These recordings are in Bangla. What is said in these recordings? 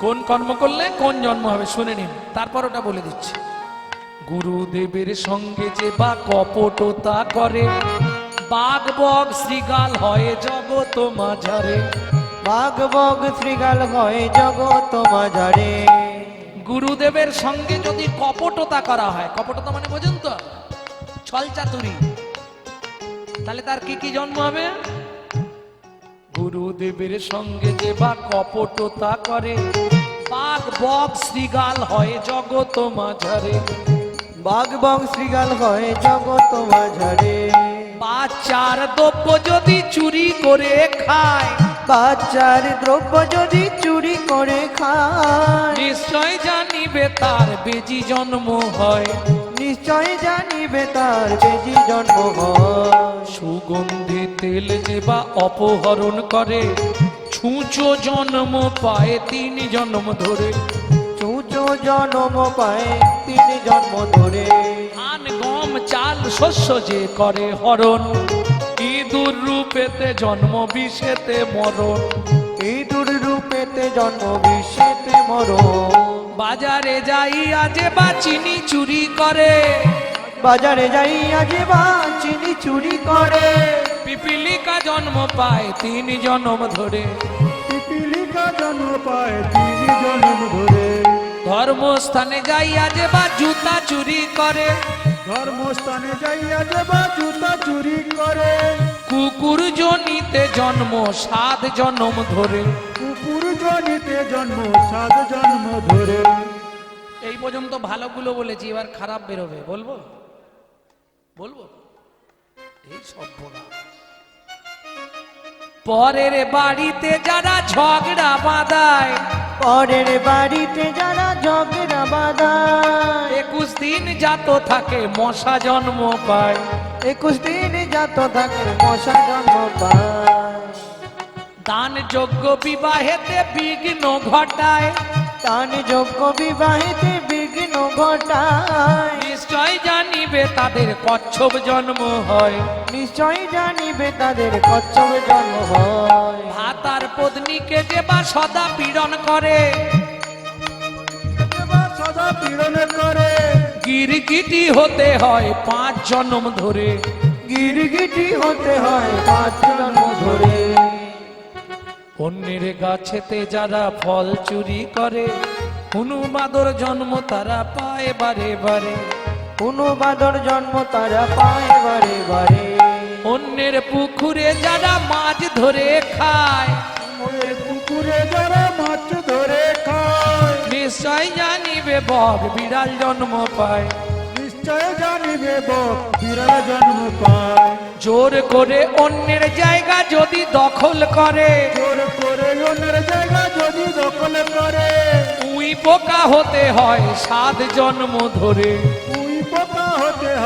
কোন কর্ম করলে কোন জন্ম হবে? শুনে নিন। তারপর ওটা বলে দিচ্ছি। গুরুদেবের সঙ্গে যে বা কপটতা করে বাঘ বগ শ্রীগাল হয় জগত মাঝারে। বাঘ বগ শ্রীগাল হয় জগত মাঝারে। গুরুদেবের সঙ্গে যদি কপটতা করা হয় কপটতা মানে বোঝেন তো ছল চাতুরি তাহলে তার কি কি জন্ম হবে? গুরুদেবের সঙ্গে যে বা কপটতা করে বগ শ্রীগাল হয় জগত মাঝারে। বাঘ বগ শ্রীগাল হয় জগত মাঝারে। বাচ্চার দ্রব্য যদি চুরি করে খায় বাচ্চার দ্রব্য যদি চুরি করে খায় নিশ্চয় জানিবে তার বেজি জন্ম হয়। নিশ্চয় জানিবে তার বেজি জন্ম হয়। সুগন্ধি তেল যে বা অপহরণ করে ছুঁচো জন্ম পায় তিন জন্ম ধরে। চুচো জন্ম পায় তিন জন্ম ধরে। ধান গম চাল শস্য যে করে হরণ ইঁদুর রূপেতে জন্ম বিষেতে মরণ। ইঁদুর রূপেতে জন্ম বিষেতে মরণ। বাজারে যাই আজে বা চিনি চুরি করে। বাজারে যাই যে বা চিনি চুরি করে। পিপিলিকা জন্ম পায় তিন জন্ম ধরে। পিপিলিকা জন্ম পায় তিনি জন্ম ধরে। ধর্মস্থানে যাইয়া যে বা জুতা চুরি করে। ধর্মস্থানে যাইয়া যে বা জুতা চুরি করে। কুকুর জনিতে জন্ম সাত জন্ম ধরে। কুকুর জনিতে জন্ম সাত জন্ম ধরে। এই পর্যন্ত ভালোগুলো বলেছি এবার খারাপ বেরোবে। বলব? বলব? এই সভ্যরা। পরের বাড়িতে যারা ঝগড়া বাঁধায় পরের বাড়িতে যারা ঝগড়া বাঁধায়। একুশ দিন জাত থাকে মশা জন্ম পায়। একুশ দিন যাত থাকে মশা জন্ম পায়। দান যোগ্য বিবাহেতে বিঘ্ন ঘটায়। তান যোগ্য বিবাহেতে বিঘ্ন ঘটায়। নিশ্চয় জানিবে তাদের কচ্ছপ জন্ম হয়। নিশ্চয় জানিবে তাদের কচ্ছপ জন্ম হয়। ভাতার পত্নীকে যে বা সদা পীড়ন করে। সদা পীড়ন করে। গিরগিটি হতে হয় পাঁচ জন্ম ধরে। গিরগিটি হতে হয় পাঁচ জন্ম ধরে। অন্যের গাছেতে যারা ফল চুরি করে হনুমাদর জন্ম তারা পায় বারে বারে। কোনো বাদর জন্ম তারা পায় বারে বারে অন্যের পুকুরে যারা মাছ ধরে খায়। পুকুরে যারা মাছ ধরে খায়। নিশ্চয় জানিবে বক বিড়াল জন্ম পায়। নিশ্চয় জানিবে বক বিড়াল জন্ম পায়। জোর করে অন্যের জায়গা যদি দখল করে। জোর করে অন্যের জায়গা যদি দখল করে। উই পোকা হতে হয় সাত জন্ম ধরে।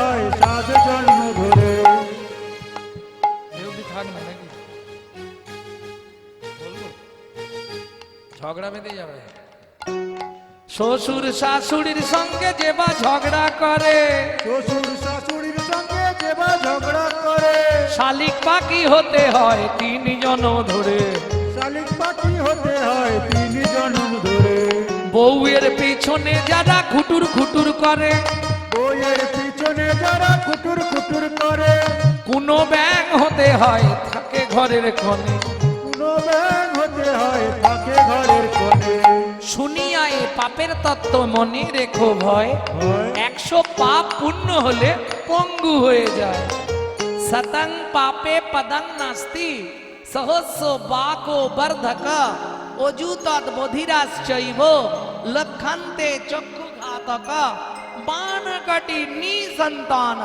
হয় সাত জন্ম ধরে। ঝগড়া বেঁধে যাবে। শ্বশুর শাশুড়ির সঙ্গে যে বা ঝগড়া করে। শ্বশুর শাশুড়ির সঙ্গে যেবা ঝগড়া করে। শালিক পাখি হতে হয় তিন জন্ম ধরে। শালিক পাখি হতে হয় তিন জন্ম ধরে। বউয়ের পিছনে যারা খুটুর খুটুর করে। বইয়ের পিছনে যারা খুটুর খুটুর করে কোনো ব্যাং হতে হয় থাকে ঘরের কোণে। কোনো ব্যাং হতে হয় থাকে ঘরের কোণে। শুনিয়া এ পাপের তত্ত্ব মনে রেখো ভয়। একশো পাপ পূর্ণ হলে পঙ্গু হয়ে যায়। সতং পাপে পদং নাস্তি সহস্র বাকো বর্ধক বধিরাশ্চৈব লক্ষন্তে চক্ষু ಕಟಿನಿ ಸಂತಾನ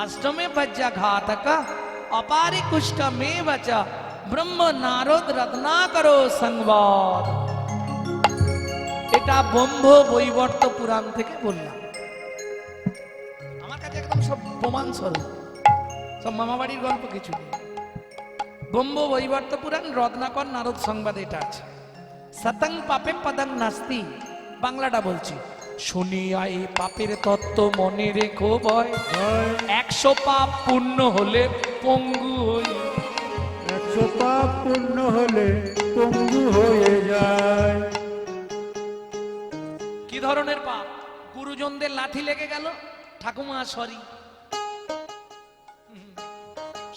ಅಷ್ಟಮೇ ಪಜ್ಜಘಾತಕ ಅಪಾರಿ ಕುಷ್ಟಮೇ ವಚ ব্রহ্ম নারদ রত্নাকর সংবাদ এটা ব্রহ্ম বৈবর্ত পুরাণ থেকে বললাম আমার কাছে একদম সব প্রমাণ স্বরূপ সব মামাবাড়ির গল্প কিছু নেই ব্রহ্ম বৈবর্ত পুরাণ রত্নাকর নারদ সংবাদ এটা আছে সতং পাপে পদং নাস্তি বাংলাটা বলছি শুনিয়া এই পাপের তত্ত্ব মনে রেখো ভয় একশো পাপ পূর্ণ হলে পঙ্গু হই একশো পাপ পূর্ণ হলে পঙ্গু হয়ে যায়। কি ধরনের পাপ? গুরুজনদের লাঠি লেগে গেল? ঠাকুমা সরি।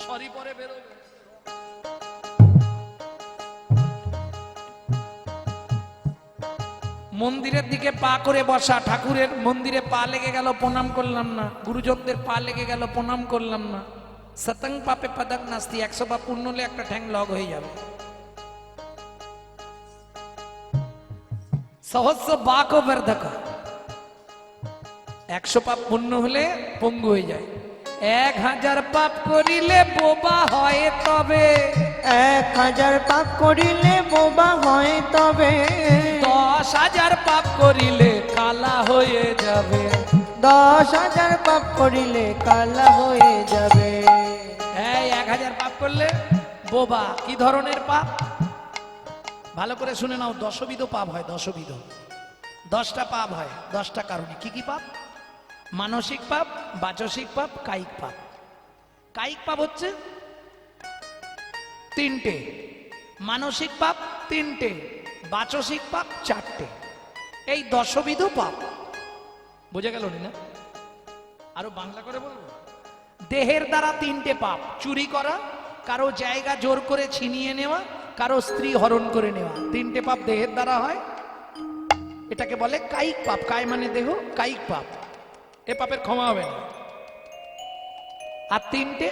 সরি পরে বেরোবে। মন্দিরের দিকে পা করে বসা ঠাকুরের মন্দিরে পা লেগে গেল, প্রণাম করলাম না। গুরুজনদের পা লেগে গেল, প্রণাম করলাম না। সতং পাপে পদক নাস্তি, একশো পা পূর্ণ হলে একটা ঠ্যাং লগ হয়ে যাবে। সহস্র বাক ও বর্ধক। একশো পাপ পূর্ণ হলে পঙ্গু হয়ে যায়। এক হাজার পাপ করিলে বোবা হয় তবে। এক হাজার পাপ করিলে বোবা হয় তবে। দশ হাজার পাপ করিলে কালা হয়ে যাবে। দশ হাজার পাপ করিলে কালা হয়ে যাবে। হ্যাঁ এক হাজার পাপ করলে বোবা কি ধরনের পাপ? ভালো করে শুনে নাও দশবিধ পাপ হয় দশবিধ। দশটা পাপ হয় দশটা কারণে। কি কি পাপ? মানসিক পাপ বাচসিক পাপ কায়িক পাপ। কায়িক পাপ হচ্ছে তিনটে। মানসিক পাপ তিনটে। বাচসিক পাপ চারটে। এই দশবিধ পাপ। বুঝে গেল না আরও বাংলা করে বলব? দেহের দ্বারা তিনটে পাপ, চুরি করা, কারও জায়গা জোর করে ছিনিয়ে নেওয়া, কারও স্ত্রী হরণ করে নেওয়া। তিনটে পাপ দেহের দ্বারা হয়। এটাকে বলে কায়িক পাপ। কায় মানে দেহ, কায়িক পাপ। এ পাপের ক্ষমা হবে না। আর তিনটে,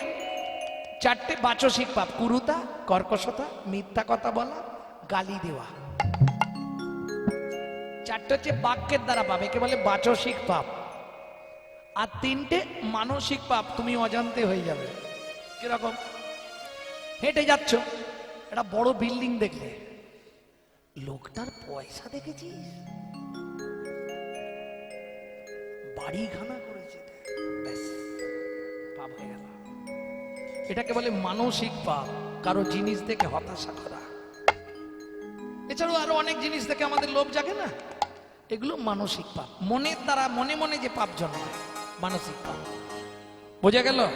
চারটে বাচসিক পাপ। কুরুতা, কর্কশতা, মিথ্যা কথা বলা, গালি দেওয়া। চারটে হচ্ছে বাক্যের দ্বারা পাপ, একে বলে বাচসিক পাপ। আর তিনটে মানসিক পাপ, তুমি অজান্তে হয়ে যাবে। কীরকম? হেঁটে যাচ্ছ, একটা বড় বিল্ডিং দেখলে। লোকটার পয়সা দেখেছিস? বাড়িখানা করেছে। পাপ হয়ে গেল। এটাকে বলে মানসিক পাপ, কারও জিনিস দেখে হতাশা করা। এছাড়াও আরও অনেক জিনিস দেখে আমাদের লোভ জাগে না? এগুলো মানসিক পাপ। মনের দ্বারা মনে মনে যে পাপ জন্মায় মানসিক পাপ। বোঝা গেল?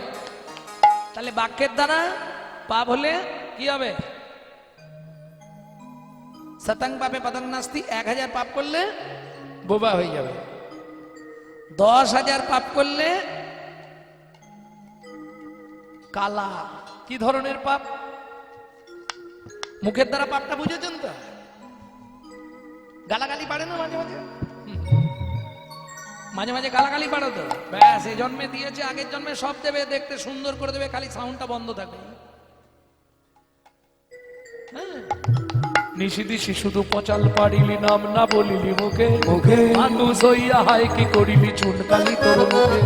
তাহলে বাক্যের দ্বারা পাপ হলে কি হবে? শতাং পাপে পতং নাস্তি, এক হাজার পাপ করলে বোবা হয়ে যাবে। দশ হাজার পাপ করলে কালা। কি ধরনের পাপ? মুখের দ্বারা পাপটা বুঝেছেন তো? গালাগালি পারে না মাঝে মাঝে। মাঝে মাঝে গালাগালি পারো তো ব্যাস এই জন্মে দিয়েছে আগের জন্মে সব দেবে দেখতে সুন্দর করে দেবে খালি সাউন্ডটা বন্ধ থাকবে হ্যাঁ। নিশিদিশি শুধু পচাল পারিলি নাম না বলিলি মুখে মুখে। মানুষ হইয়া হাই কি করিলি চুনকালি তোর মুখে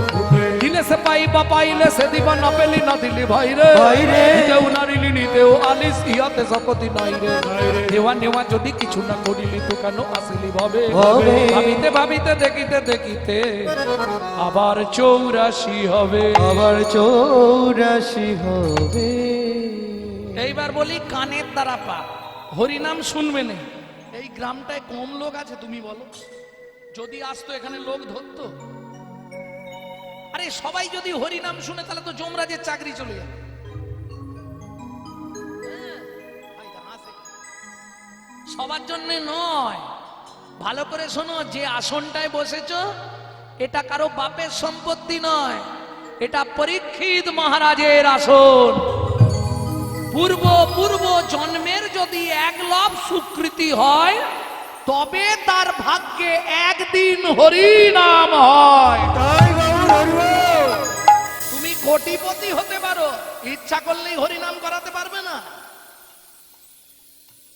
দিলে সে পাইবা পাইলে সে দিবা না পেলি না দিলি ভাই রে ভাই রে। নিতেও নারিলি আলিস ইহাতে সকতি নাই রে। দেওয়া নেওয়া যদি কিছু না করিলি তো কেন আসিলি ভাবে? ভাবে। ভাবিতে ভাবিতে দেখিতে দেখিতে আবার চৌরাশি হবে। আবার চৌরাশি হবে। এইবার বলি কানের দ্বারা পাপ হরিনাম শুনবে না। এই গ্রামটায় কম লোক আছে তুমি বলো। যদি আসতো এখানে লোক ধরতো। আরে সবাই যদি হরিনাম শুনে তাহলে তো যমরাজের চাকরি চলে যাবে। সবার জন্য নয়। ভালো করে শোনো যে আসনটায় বসেছ এটা কারও বাপের সম্পত্তি নয় এটা পরীক্ষিত মহারাজের আসন। পূর্ব পূর্ব জন্মের যদি এক লব সুকৃতি হয় তবে তার ভাগ্যে একদিন হরিনাম হয়। তাই তুমি কোটিপতি হতে পারো ইচ্ছা করলেই হরিনাম করাতে পারবে না।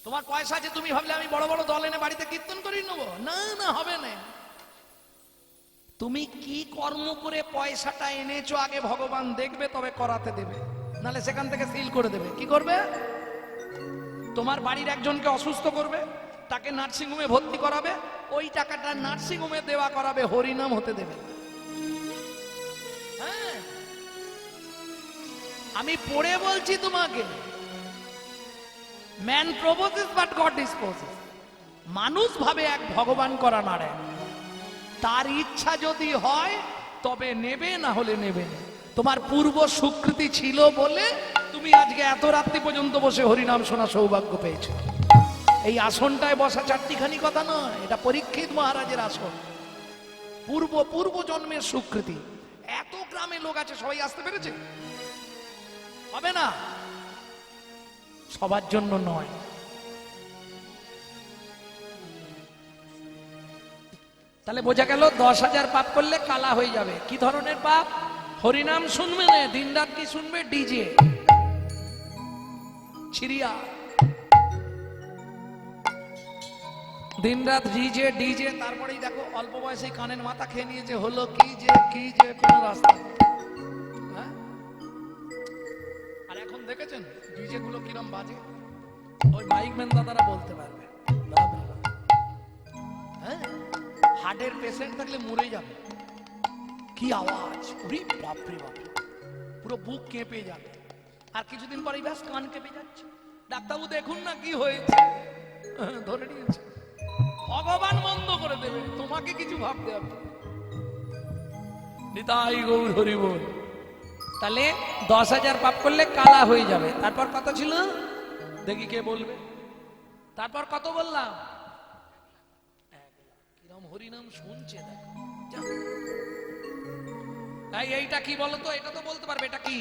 তোমার পয়সা আছে, তুমি ভাবলে আমি বড় বড় দল এনে বাড়িতে কীর্তন করি নেব? না না, হবে না। তুমি কি কর্ম করে পয়সাটা এনেছো, আগে ভগবান দেখবে, তবে করাতে দেবে। নালে সেখান থেকে সিল করে দেবে। কি করবে? তোমার বাড়ির একজনকে অসুস্থ করবে, তাকে নার্সিং হোমে ভর্তি করাবে, ওই টাকাটা নার্সিং হোমে দেওয়া করাবে, হরিনাম হতে দেবে। হ্যাঁ। আমি পড়ে বলছি তোমাকে man proposes but God disposes মানুষ ভাবে এক ভগবান করা নাড়ে তার ইচ্ছা যদি হয়, তবে নেবে, না হলে নেবে না। তোমার পূর্ব স্বীকৃতি ছিল বলে তুমি আজকে এত রাত্রি পর্যন্ত বসে হরিনাম শোনা সৌভাগ্য পেয়েছ। এই আসনটায় বসা চারটিখানি কথা নয়, এটা পরীক্ষিত মহারাজের আসন। পূর্ব পূর্ব জন্মের সুকৃতি। এত গ্রামে লোক আছে, সবাই আসতে পেরেছে? হবে না? সবার জন্য নয়। তাহলে বোঝা গেল দশ হাজার পাপ করলে কালা হয়ে যাবে। কি ধরনের পাপ? হরিনাম শুনবে দিন রাত কি শুনবে? ডিজে। ছিরিয়া দিন রাত ডিজে ডিজে, তারপরেই দেখো অল্প বয়সে কানের মাথা খেয়ে নিয়েছে। হলো কি যে কি যে কোন রাস্তা। বাজে? ওই মাইক দাদারা বলতে পারবে। হ্যাঁ? হার্টের পেশেন্ট থাকলে মরে যাবে। কি আওয়াজ? ওরে বাপরে বাপ পুরো বুক কেঁপে যাবে। আর কিছুদিন পরেই ব্যাস কান কেঁপে যাচ্ছে। ডাক্তারবাবু দেখুন না কি হয়েছে। হ্যাঁ, ধরে নিয়েছে। ভগবান বন্ধ করে দেবে। তোমাকে কিছু ভাবতে হবে। নিতাই গৌর হরি বল। তাহলে দশ হাজার পাপ করলে কালা হয়ে যাবে। তারপর কত ছিল? দেখি কে বলবে। তারপর কত বললাম। কিরম হরিনাম শুনছে যাও। এইটা কি বলতো এটা তো বলতে পারবে এটা কি?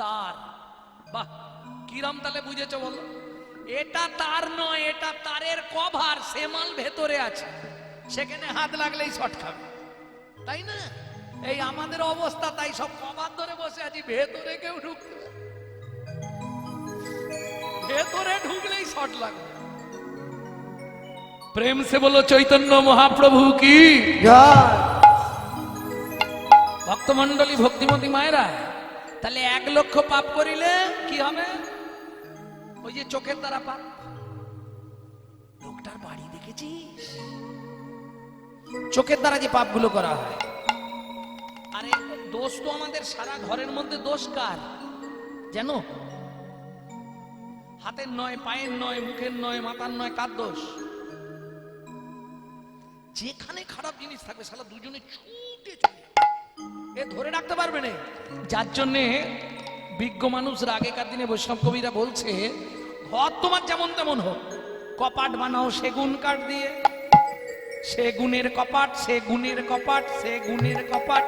তার। বাহ কিরম তাহলে বুঝেছ বলো? এটা তার নয় এটা তারের কভার সে মাল ভেতরে আছে। সেখানে হাত লাগলেই শট খাবে তাই না? এই আমাদের অবস্থা তাই সব কভার ধরে বসে আছি, ভেতরে কেউ ঢুকতে ভেতরে ঢুকলেই শট লাগবে। প্রেম সে বলো, চৈতন্য মহাপ্রভু কি? ভক্তমন্ডলী ভক্তিমতী মায়েরা, তাহলে এক লক্ষ পাপ করিলে কি হবে? ওই যে চোখের দ্বারা পাপ। লোকটার বাড়ি দেখেছিস? চোখের দ্বারা যে পাপগুলো করা হয় দোষ তো আমাদের সারা ঘরের মধ্যে দোষ কার? যেন হাতের নয়, পায়ের নয়, মুখের নয়, মাথার নয়, কার দোষ? যেখানে খারাপ জিনিস থাকবে সালা দুজনে ছুটে এ ধরে রাখতে পারবে না। যার জন্যে বিজ্ঞ মানুষরা আগেকার দিনে বৈষ্ণব কবিরা বলছে, ঘর তোমার যেমন তেমন হোক, কপাট বানাও সেগুন কাঠ দিয়ে। সেগুনের কপাট সেগুনের কপাট সেগুনের কপাট।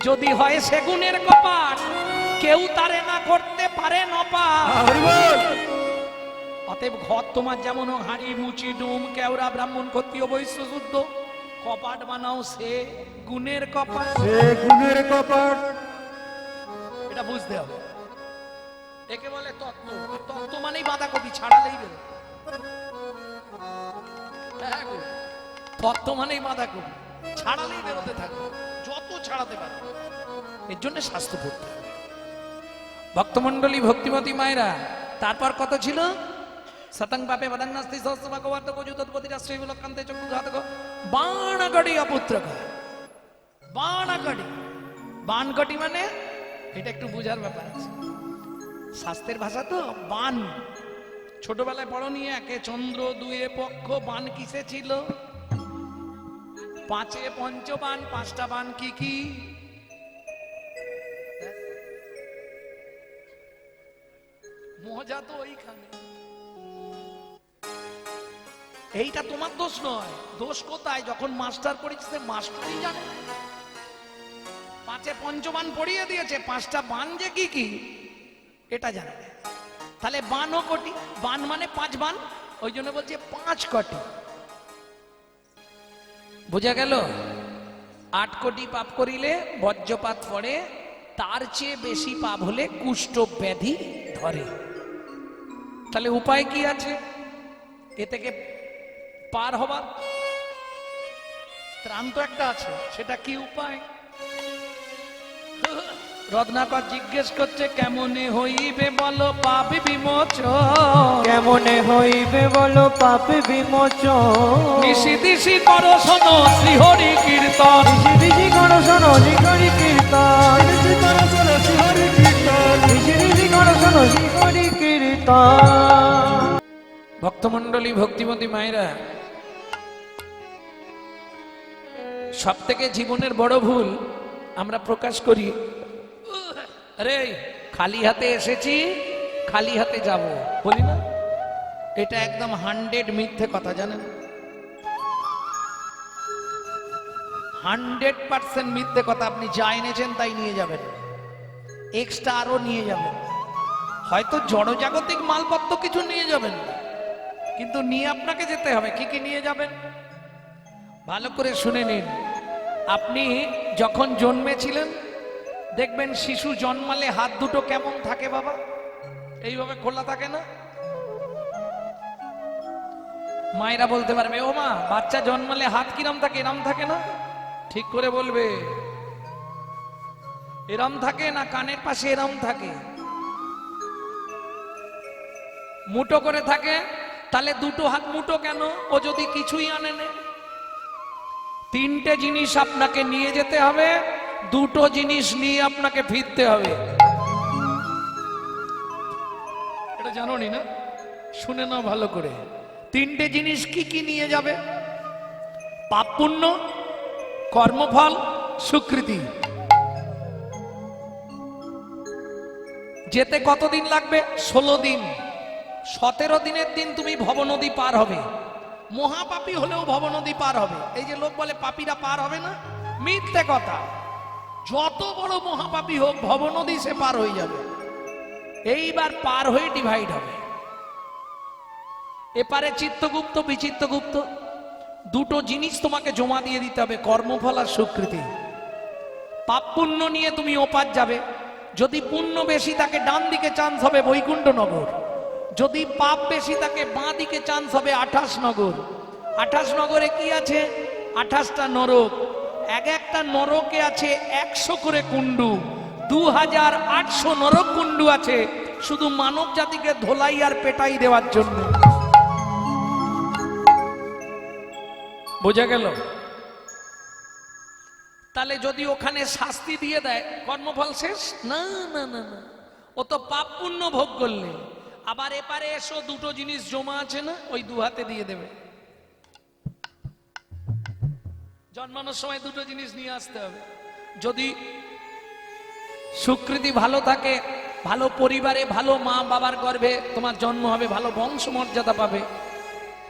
যদি হয় সেগুনের কপাট কেউ তারে না করতে পারে নপা অতএব ঘর তোমার যেমন হাঁড়ি মুচি ডুম কেওড়া ব্রাহ্মণ ক্ষত্রিয় বৈশ্য শুদ্ধ কপাট বানাও সে গুণের কপাট। সে গুণের কপাট। এটা বুঝতে হবে। একে বলে তত্ত্ব। তত্ত্ব মানেই বাঁধাকপি ছাড়ালেই বেরো হ্যাঁ তত্ত্ব মানেই বাঁধাকপি ছাড়ালেই বেরোতে থাকবে ছাড়াতে পারবে এর জন্য স্বাস্থ্য পড়তে হবে। ভক্তমন্ডলী ভক্তিমতী মায়েরা, তারপর কত ছিল? সতং পাপে বদং নাস্তি সহস্র ভগবত কোজুতৎপতি রাষ্ট্রী বিলকান্তে চক্ষু ঘাতক বাণগড়ি অপুত্রক। বাণগড়ি। বানগটি মানে এটা একটু বুঝার ব্যাপার আছে। শাস্ত্রের ভাষা তো বান ছোটবেলায় পড়ো নিয়ে একে চন্দ্র, দুয়ে পক্ষ বান কিসে ছিল? পাঁচে পঞ্চবান, পাঁচটা বান কি কি? মজা তো ওইখানে। এইটা তোমার দোষ নয়। দোষ কোথায়? যখন মাস্টার পড়িয়েছে মাস্টারই জানে। পাঁচে পঞ্চবান পড়িয়ে দিয়েছে, পাঁচটা বান যে কি কি, এটা জানে। তাহলে বানও কোটি? বান মানে পাঁচ বান? ওই জন্য বলছে পাঁচ কোটি। বোঝা গেল? আট কোটি পাপ করিলে বজ্রপাত পড়ে, তার চেয়ে বেশি পাপ হলে কুষ্ঠ ব্যাধি ধরে। তাহলে উপায় কি আছে? এ থেকে পার হবার ত্রাণ তো একটা আছে, সেটা কি উপায়? রত্নাকর জিজ্ঞেস করছে কেমনে হইবে বলো পাপ বিমোচ কেমনে হইবে বলো পাপ বিমোচন? দিশি দিশি করো শোনো শ্রীহরি কীর্তন। ঋষি ঋষি গণ শোনো শিখরি কীর্তন। ঋষি করো চলো শ্রীহরি কীর্তন। ঋষি ঋষি গণ শোনো শিখরি কীর্তন। ভক্তমন্ডলী ভক্তিমতী মায়েরা সব থেকে জীবনের বড় ভুল আমরা প্রকাশ করি আরে, খালি হাতে এসেছি, খালি হাতে যাব। বলি না? এটা একদম হান্ড্রেড মিথ্যে কথা, জানেন? হান্ড্রেড পার্সেন্ট মিথ্যে কথা আপনি যা এনেছেন তাই নিয়ে যাবেন। এক্সট্রা আরও নিয়ে যাবেন। হয়তো জড়জাগতিক মালপত্র কিছু নিয়ে যাবেন। কিন্তু নিয়ে আপনাকে যেতে হবে। কি কি নিয়ে যাবেন? ভালো করে শুনে নিন। আপনি যখন জন্মেছিলেন দেখবেন শিশু জন্মালে হাত দুটো কেমন থাকে বাবা? এইভাবে খোলা থাকে না? মায়েরা বলতে পারবে, ও মা, বাচ্চা জন্মালে হাত কিরম থাকে? এরম থাকে না? ঠিক করে বলবে, এরম থাকে না কানের পাশে এরম থাকে? মুটো করে থাকে, তাহলে দুটো হাত মুটো কেন? ও যদি কিছুই আনে নে। তিনটে জিনিস আপনাকে নিয়ে যেতে হবে। দুটো জিনিস নিয়ে আপনাকে ফিরতে হবে। এটা জানো নি? শুনে নাও ভালো করে। তিনটে জিনিস কি কি নিয়ে যাবে? পাপ পুণ্য, কর্মফল স্বীকৃতি যেতে কতদিন লাগবে? ষোলো দিন। সতেরো দিনের দিন তুমি ভবনদী পার হবে। মহাপাপী হলেও ভবনদী পার হবে। এই যে লোক বলে পাপীরা পার হবে না? মিথ্যে কথা। যত বড় মহাপাপী হোক, ভবনদী সে পার হয়ে যাবে। এইবার পার হয়ে ডিভাইড হবে। এপারে চিত্তগুপ্ত, বিচিত্তগুপ্ত, দুটো জিনিস তোমাকে জমা দিয়ে দিতে হবে, কর্মফল আর স্বীকৃতি পাপ পুণ্য নিয়ে তুমি ওপার যাবে। যদি পুণ্য বেশি তাকে ডান দিকে চান্স হবে বৈকুণ্ঠ নগর। যদি পাপ বেশি তাকে বাঁ দিকে চান্স হবে আঠাশ নগর। আঠাশ নগরে কি আছে? আঠাশটা নরক। এক একটা নরকে আছে একশো করে কুণ্ডু দু হাজার আটশো নরক কুণ্ডু আছে শুধু মানব জাতিকে ধোলাই আর পেটাই দেওয়ার জন্য। বোঝা গেল? তাহলে যদি ওখানে শাস্তি দিয়ে দেয় কর্মফল শেষ? না না না না। ও তো পাপ পুণ্য ভোগ করলে। আবার এপারে এসো দুটো জিনিস জমা আছে না ওই দু হাতে দিয়ে দেবে। জন্মানোর সময় দুটো জিনিস নিয়ে আসতে হবে। যদি সুকৃতি ভালো থাকে, ভালো পরিবারে ভালো মা বাবার গর্ভে তোমার জন্ম হবে, ভালো বংশ মর্যাদা পাবে।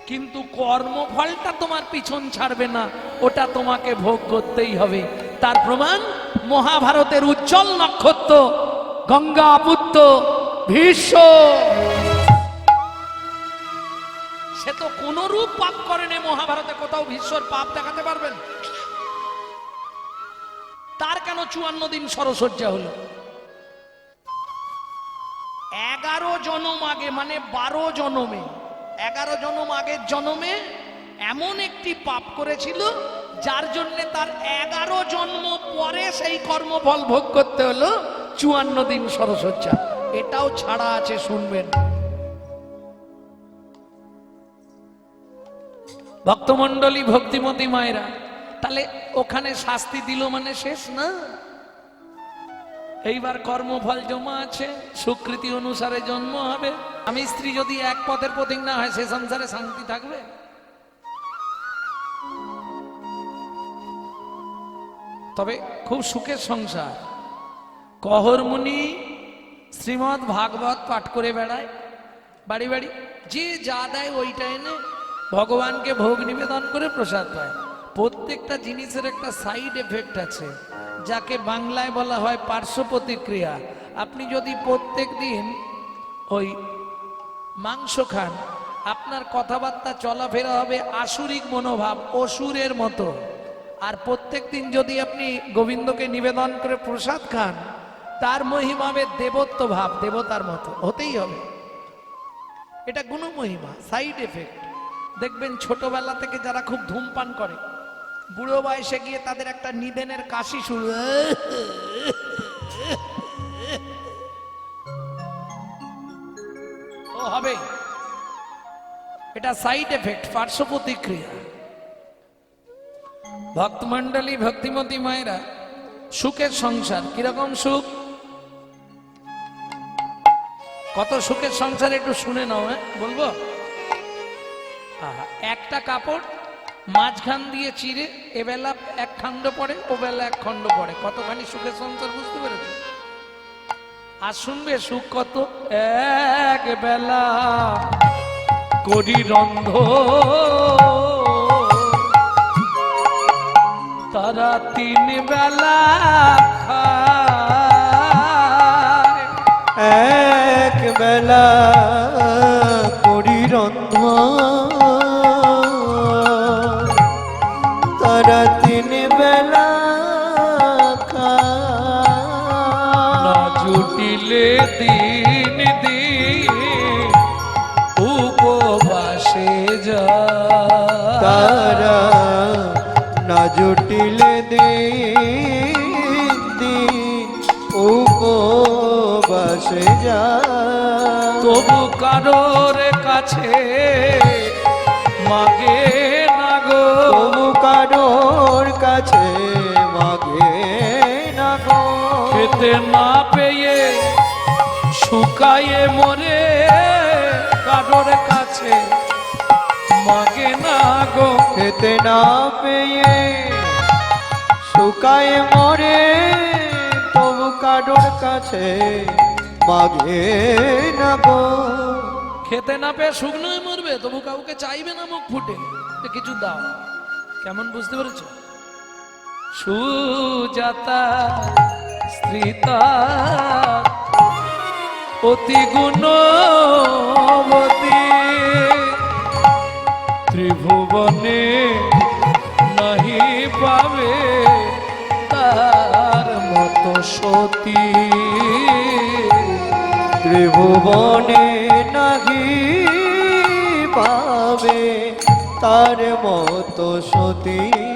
কিন্তু কর্মফলটা তোমার পিছন ছাড়বে না, ওটা তোমাকে ভোগ করতেই হবে। তার প্রমাণ, মহাভারতের উজ্জ্বল নক্ষত্র, গঙ্গা পুত্র, ভীষ্ম। সে তো কোন রূপ পাপ করেনি, মহাভারতে কোথাও ভীষ্মর পাপ দেখাতে পারবেন। তার কেন চুয়ান্ন দিন সরসজ্জা হলো? এগারো জনম আগে মানে বারো জনমে। এগারো জনম আগের জনমে এমন একটি পাপ করেছিল, যার জন্যে তার এগারো জন্ম পরে সেই কর্মফল ভোগ করতে হলো, চুয়ান্ন দিন সরসজ্জা। এটাও ছাড়া আছে, শুনবেন। ভক্তমণ্ডলী ভক্তিমতী মায়েরা, তাহলে ওখানে শাস্তি দিল মানে শেষ না? এইবার কর্মফল জমা আছে স্বীকৃতি অনুসারে জন্ম হবে। আমি স্ত্রী যদি এক পথের পথিক না হয়, সে সংসারে শান্তি থাকবে? তবে খুব সুখের সংসার। কহরমুনি শ্রীমৎ ভাগবত পাঠ করে বেড়ায়। বাড়ি বাড়ি, যে যা দেয় ওইটা এনে ভগবানকে ভোগ নিবেদন করে প্রসাদ পায়। প্রত্যেকটা জিনিসের একটা সাইড এফেক্ট আছে, যাকে বাংলায় বলা হয় পার্শ্ব প্রতিক্রিয়া। আপনি যদি প্রত্যেক দিন ওই মাংস খান, আপনার কথাবার্তা চলাফেরা হবে আসুরিক মনোভাব, অসুরের মতো। আর প্রত্যেক দিন যদি আপনি গোবিন্দকে নিবেদন করে প্রসাদ খান, তার মহিমা হবে দেবত্ব ভাব, দেবতার মতো, হতেই হবে। এটা গুণ মহিমা সাইড এফেক্ট দেখবেন ছোটবেলা থেকে যারা খুব ধূমপান করে, বুড়ো বয়সে গিয়ে তাদের একটা নিদেনের কাশি শুরু ও হবে। এটা সাইড এফেক্ট পার্শ্ব প্রতিক্রিয়া। ভক্তমন্ডলী ভক্তিমতী মায়েরা, সুখের সংসার, কীরকম সুখ? কত সুখের সংসার একটু শুনে নাও হ্যাঁ? বলব? একটা কাপড় মাঝখান দিয়ে চিরে এবেলা এক খণ্ড পড়ে ও বেলা এক খণ্ড পড়ে কতখানি সুখের সংসার বুঝতে পেরেছ? আর শুনবে সুখ কত? এক বেলা করি রন্ধ। তারা তিন বেলা এক বেলা করি রন্ধন উপবাসে যায় তারা না জুটিলে দিন দিন উপবাসে যায় তবু কারোর কাছে মাগে না গো। তবু কারোর কাছে মাগে না গো। খেতে না পেয়ে শুকায়ে মরে কারোর কাছে মাগে না গো খেতে না পেয়ে শুকায় মরে, তবু কারোর কাছে মাগে না গো। খেতে না পেয়ে শুকনোই মরবে, তবু কাউকে চাইবে না মুখ ফুটে। কিছু দাও। কেমন বুঝতে পেরেছ? সুজাতা, স্ত্রীতা, অতি গুণবতী ত্রিভুবনে নাহি পাবে তার মতো সতী। ত্রিভুবনে নাহি পাবে তার মতো সতী।